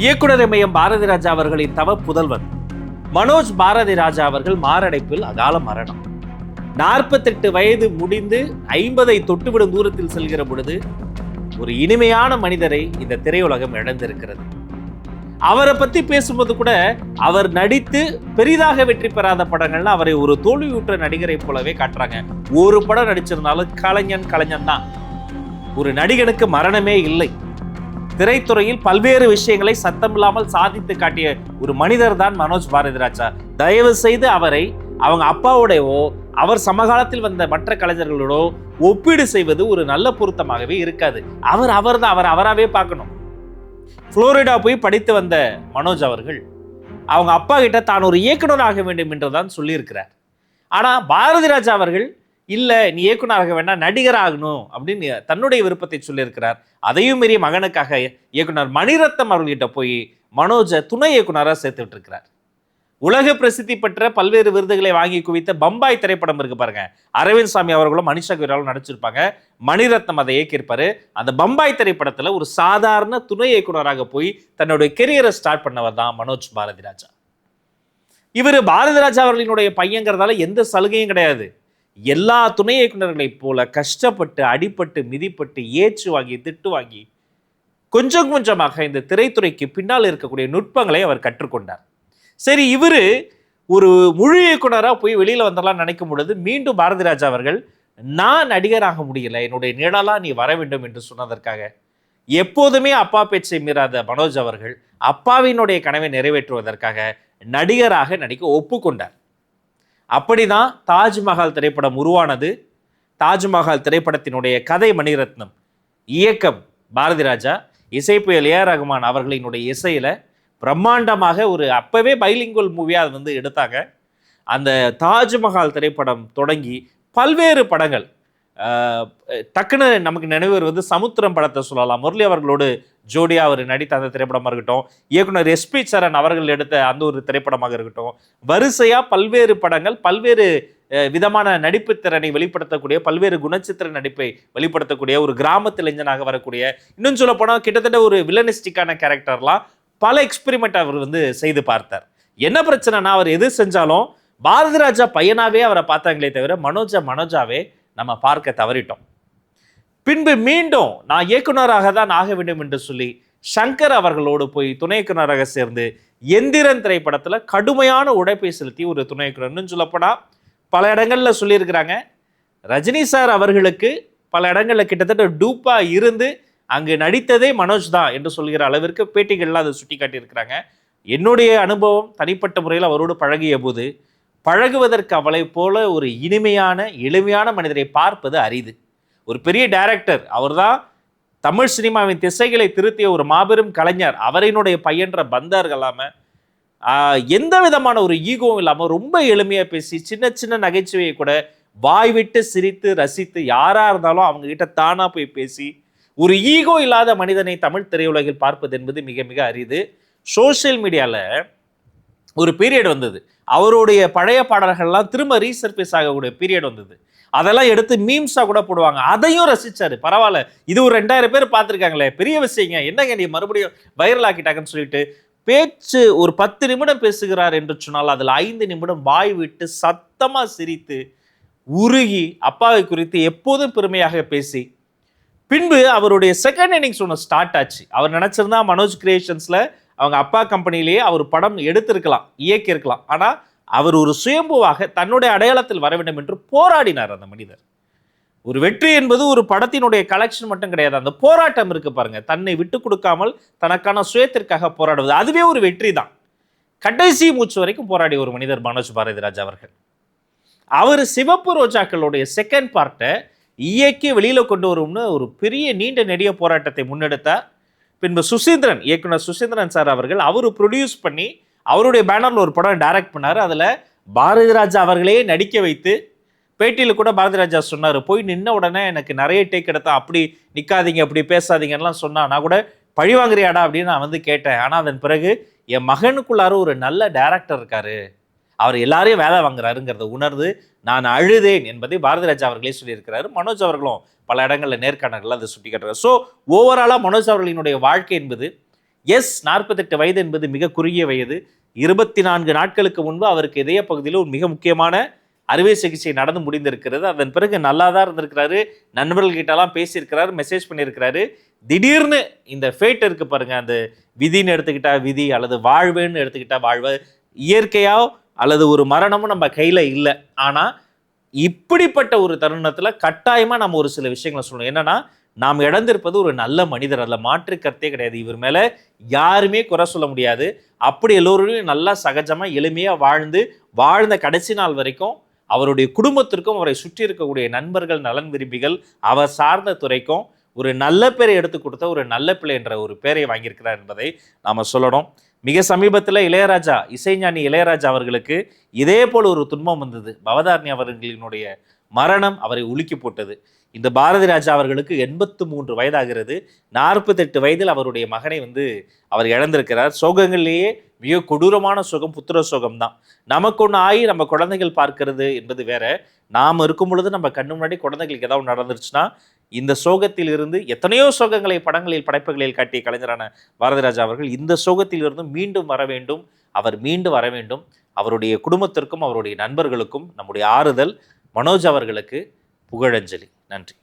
இயக்குனர் எம்ஐஎம் பாரதி ராஜா அவர்களின் தவ புதல்வன் மனோஜ் பாரதி ராஜா அவர்கள் மாரடைப்பில் அகால மரணம். நாற்பத்தெட்டு வயது முடிந்து ஐம்பதை தொட்டுவிடும் தூரத்தில் செல்கிற பொழுது ஒரு இனிமையான மனிதரை இந்த திரையுலகம் இழந்திருக்கிறது. அவரை பத்தி பேசும்போது கூட அவர் நடித்து பெரிதாக வெற்றி பெறாத படங்கள்ல அவரை ஒரு தோல்வியுற்ற நடிகரை போலவே காட்டுறாங்க. ஒரு படம் நடிச்சிருந்தாலும் கலைஞன் கலைஞன் தான். ஒரு நடிகனுக்கு மரணமே இல்லை. திரைத்துறையில் பல்வேறு விஷயங்களை சத்தமில்லாமல் சாதித்து காட்டிய ஒரு மனிதர் தான் மனோஜ் பாரதிராஜா. தயவு செய்து அவரை அவங்க அப்பாவோடையோ அவர் சமகாலத்தில் வந்த மற்ற கலைஞர்களோடோ ஒப்பீடு செய்வது ஒரு நல்ல பொருத்தமாகவே இருக்காது. அவர் அவர் தான் அவர் அவராகவே பார்க்கணும். புளோரிடா போய் படித்து வந்த மனோஜ் அவர்கள் அவங்க அப்பா கிட்ட தான் ஒரு இயக்குனர் ஆக வேண்டும் என்று தான் சொல்லியிருக்கிறார். ஆனால் பாரதி ராஜா அவர்கள் இல்லை நீ இயக்குனராக வேண்டாம் நடிகர் ஆகணும் அப்படின்னு தன்னுடைய விருப்பத்தை சொல்லியிருக்கிறார். அதையும் மீறி மகனுக்காக இயக்குனர் மணிரத்னம் அவர்கள்கிட்ட போய் மனோஜை துணை இயக்குனராக சேர்த்து விட்டுருக்கிறார் உலக பிரசித்தி பெற்ற பல்வேறு விருதுகளை வாங்கி குவித்த பம்பாய் திரைப்படம் இருக்கு பாருங்க. அரவிந்த் சாமி அவர்களும் மனிஷா கொய்ராலும் நடிச்சிருப்பாங்க. மணிரத்னம் அதை இயக்கியிருப்பாரு. அந்த பம்பாய் திரைப்படத்துல ஒரு சாதாரண துணை இயக்குனராக போய் தன்னுடைய கெரியரை ஸ்டார்ட் பண்ணவர் தான் மனோஜ் பாரதிராஜா. இவர் பாரதிராஜா அவர்களினுடைய பையங்கிறதால எந்த சலுகையும் கிடையாது. எல்லா துணை இயக்குனர்களைப் போல கஷ்டப்பட்டு அடிபட்டு மிதிப்பட்டு ஏச்சு வாங்கி திட்டு வாங்கி கொஞ்சம் கொஞ்சமாக இந்த திரைத்துறைக்கு பின்னால் இருக்கக்கூடிய நுட்பங்களை அவர் கற்றுக்கொண்டார். சரி இவர் ஒரு முழு இயக்குனராக போய் வெளியில் வந்தெல்லாம் நினைக்கும் பொழுது மீண்டும் பாரதி ராஜா அவர்கள் நான் நடிகராக முடியல என்னுடைய நிழலாக நீ வர வேண்டும் என்று சொன்னதற்காக எப்போதுமே அப்பா பேச்சை மீறாத மனோஜ் அவர்கள் அப்பாவினுடைய கனவை நிறைவேற்றுவதற்காக நடிகராக நடிக்க ஒப்புக்கொண்டார். அப்படிதான் தாஜ்மஹால் திரைப்படம் உருவானது. தாஜ்மஹால் திரைப்படத்தினுடைய கதை மணிரத்னம். இயக்கம் பாரதி ராஜா இசைப்புயல் ஏ ரகுமான் அவர்களினுடைய இசையில பிரம்மாண்டமாக ஒரு அப்பவே பைலிங்குவல் மூவியாக அது வந்து எடுத்தாங்க. அந்த தாஜ்மஹால் திரைப்படம் தொடங்கி பல்வேறு படங்கள் டக்குன்னு நமக்கு நினைவு வருவது சமுத்திரம் படத்தை சொல்லலாம். முரளி அவர்களோடு ஜோடியா அவர் நடித்த அந்த திரைப்படமாக இருக்கட்டும் இயக்குனர் எஸ்பி சரண் அவர்கள் எடுத்த அந்த ஒரு திரைப்படமாக இருக்கட்டும் வரிசையாக பல்வேறு படங்கள் பல்வேறு விதமான நடிப்பு திறனை வெளிப்படுத்தக்கூடிய பல்வேறு குணச்சித்திர நடிப்பை வெளிப்படுத்தக்கூடிய ஒரு கிராமத்து இளைஞனாக வரக்கூடிய இன்னும் சொல்ல போனால் கிட்டத்தட்ட ஒரு வில்லனிஸ்டிக்கான கேரக்டர்லாம் பல எக்ஸ்பெரிமெண்ட் அவர் வந்து செய்து பார்த்தார். என்ன பிரச்சனைனா அவர் எது செஞ்சாலும் பாரதி ராஜா பையனாவே அவரை பார்த்தாங்களே தவிர மனோஜா மனோஜாவே நம்ம பார்க்க தவறிட்டோம். பின்பு மீண்டும் நான் இயக்குனராக தான் ஆக வேண்டும் என்று சொல்லி சங்கர் அவர்களோடு போய் துணை இயக்குனராக சேர்ந்து எந்திரன் திரைப்படத்தில் கடுமையான உழைப்பை செலுத்தி ஒரு துணை இயக்குனர் இன்னும் பல இடங்களில் சொல்லியிருக்கிறாங்க. ரஜினி சார் அவர்களுக்கு பல இடங்களில் கிட்டத்தட்ட டூப்பாக இருந்து அங்கு நடித்ததே மனோஜ் தான் என்று சொல்கிற அளவிற்கு பேட்டிகள்லாம் அதை சுட்டி காட்டியிருக்கிறாங்க என்னுடைய அனுபவம் தனிப்பட்ட முறையில் அவரோடு பழகிய போது பழகுவதற்கு அவளை போல ஒரு இனிமையான எளிமையான மனிதரை பார்ப்பது அரிது. ஒரு பெரிய டைரக்டர் அவர்தான் தமிழ் சினிமாவின் திசைகளை திருத்திய ஒரு மாபெரும் கலைஞர். அவரினுடைய பையன்ற பந்தார்கள் இல்லாமல் எந்த விதமான ஒரு ஈகோவும் இல்லாமல் ரொம்ப எளிமையாக பேசி சின்ன சின்ன நகைச்சுவையை கூட வாய் விட்டு சிரித்து ரசித்து யாராக இருந்தாலும் அவங்க கிட்ட போய் பேசி ஒரு ஈகோ இல்லாத மனிதனை தமிழ் திரையுலகில் பார்ப்பது என்பது மிக மிக அரிது. சோஷியல் மீடியாவில் ஒரு பீரியட் வந்தது. அவருடைய பழைய பாடல்கள்லாம் திரும்ப ரீசர்ஃபேஸ் ஆகக்கூடிய பீரியட் வந்தது. அதெல்லாம் எடுத்து மீம்ஸாக கூட போடுவாங்க. அதையும் ரசித்தார் பரவாயில்ல. இது ஒரு ரெண்டாயிரம் பேர் பார்த்துருக்காங்களே. பெரிய விஷயங்க. என்னங்க நீ மறுபடியும் வைரல் ஆக்கிட்டாங்கன்னு சொல்லிட்டு பேச்சு ஒரு பத்து நிமிடம் பேசுகிறார் என்று சொன்னால் அதில் ஐந்து நிமிடம் வாய் விட்டு சத்தமாக சிரித்து உருகி அப்பாவை குறித்து எப்போதும் பெருமையாக பேசி. பின்பு அவருடைய செகண்ட் இன்னிங்ஸ் ஒன்று ஸ்டார்ட் ஆச்சு. அவர் நினச்சிருந்தா மனோஜ் கிரியேஷன்ஸில் அவங்க அப்பா கம்பெனிலேயே அவர் படம் எடுத்திருக்கலாம் இயக்கியிருக்கலாம். ஆனால் அவர் ஒரு சுயம்புவாக தன்னுடைய அடையாளத்தில் வர வேண்டும் என்று போராடினார் அந்த மனிதர். ஒரு வெற்றி என்பது ஒரு படத்தினுடைய கலெக்ஷன் மட்டும் கிடையாது. அந்த போராட்டம் இருக்கு பாருங்க. தன்னை விட்டு கொடுக்காமல் தனக்கான சுயத்திற்காக போராடுவது. அதுவே ஒரு வெற்றி தான். கடைசி மூச்சு வரைக்கும் போராடிய ஒரு மனிதர் மனோஜ் பாரதிராஜ் அவர்கள். அவர் சிவப்பு ரோஜாக்களுடைய செகண்ட் பார்ட்டை இயக்கி வெளியில் கொண்டு வரும்னு ஒரு பெரிய நீண்ட நெடிய போராட்டத்தை முன்னெடுத்தார். பின்பு சுசீந்திரன் இயக்குனர் சுசீந்திரன் சார் அவர்கள் அவர் ப்ரொடியூஸ் பண்ணி அவருடைய பேனரில் ஒரு படம் டைரக்ட் பண்ணார். அதில் பாரதி ராஜா அவர்களே நடிக்க வைத்து பேட்டியில் கூட பாரதி ராஜா சொன்னார் போய் நின்ன உடனே எனக்கு நிறைய டேக் எடுத்தா அப்படி நிற்காதீங்க அப்படி பேசாதீங்கலாம் சொன்னால் நான் கூட பழி வாங்குறியாடா? அப்படின்னு நான் வந்து கேட்டேன். ஆனால் அதன் பிறகு என் மகனுக்குள்ளார ஒரு நல்ல டேரக்டர் இருக்காரு. அவர் எல்லாரையும் வேலை வாங்குறாருங்கிறத உணர்ந்து நான் அழுதேன் என்பதை பாரதி ராஜா அவர்களே சொல்லியிருக்கிறாரு. மனோஜ் அவர்களும் பல இடங்களில் நேர்காணல்கள் அதை சுட்டி காட்டுறாரு. ஸோ ஓவராலாக மனோஜ் அவர்களினுடைய வாழ்க்கை என்பது எஸ் நாற்பத்தெட்டு வயது என்பது மிக குறுகிய வயது. இருபத்தி நான்கு நாட்களுக்கு முன்பு அவருக்கு இதய பகுதியில் ஒரு மிக முக்கியமான அறுவை சிகிச்சை நடந்து முடிந்திருக்கிறது. அதன் பிறகு நல்லா தான் இருந்திருக்கிறாரு நண்பர்கள்கிட்டலாம் பேசியிருக்கிறாரு மெசேஜ் பண்ணியிருக்கிறாரு. திடீர்னு இந்த ஃபேட் இருக்கு பாருங்க அந்த விதின்னு எடுத்துக்கிட்டா விதி அல்லது வாழ்வுன்னு எடுத்துக்கிட்டா வாழ்வு. இயற்கையாக அல்லது ஒரு மரணமும் நம்ம கையில் இல்லை. ஆனால் இப்படிப்பட்ட ஒரு தருணத்தில் கட்டாயமாக நம்ம ஒரு சில விஷயங்களை சொல்லணும். என்னென்னா நாம் இழந்திருப்பது ஒரு நல்ல மனிதர் அதில் மாற்று கருத்தே கிடையாது. இவர் மேலே யாருமே குறை சொல்ல முடியாது. அப்படி எல்லோருமே நல்லா சகஜமாக எளிமையாக வாழ்ந்து வாழ்ந்த கடைசி நாள் வரைக்கும் அவருடைய குடும்பத்திற்கும் அவரை சுற்றி இருக்கக்கூடிய நண்பர்கள் நலன் விரும்பிகள் அவர் சார்ந்த துறைக்கும் ஒரு நல்ல பேரை எடுத்து கொடுத்த ஒரு நல்ல பிள்ளை என்ற ஒரு பேரை வாங்கியிருக்கிறார் என்பதை நாம் சொல்லணும். மிக சமீபத்தில் இளையராஜா இசைஞானி இளையராஜா அவர்களுக்கு இதே போல் ஒரு துன்பம் வந்தது. பவதாரணி அவர்களினுடைய மரணம் அவரை உலுக்கி போட்டது. இந்த பாரதி ராஜா அவர்களுக்கு எண்பத்து மூன்று வயதாகிறது. நாற்பத்தெட்டு வயதில் அவருடைய மகனை வந்து அவர் இழந்திருக்கிறார். சோகங்கள்லேயே மிக கொடூரமான சுகம் புத்திர சுகம் தான். நமக்கு ஒன்று ஆகி நம்ம குழந்தைகள் பார்க்கிறது என்பது வேற. நாம் இருக்கும் பொழுது நம்ம கண்ணு முன்னாடி குழந்தைகளுக்கு ஏதாவது நடந்துருச்சுன்னா இந்த சோகத்தில் இருந்து எத்தனையோ சோகங்களை படங்களில் படைப்புகளில் காட்டிய கலைஞரான பாரதிராஜா அவர்கள் இந்த சோகத்தில் இருந்து மீண்டும் வர வேண்டும். அவர் மீண்டும் வர வேண்டும். அவருடைய குடும்பத்திற்கும் அவருடைய நண்பர்களுக்கும் நம்முடைய ஆறுதல். மனோஜ் அவர்களுக்கு புகழஞ்சலி. நன்றி.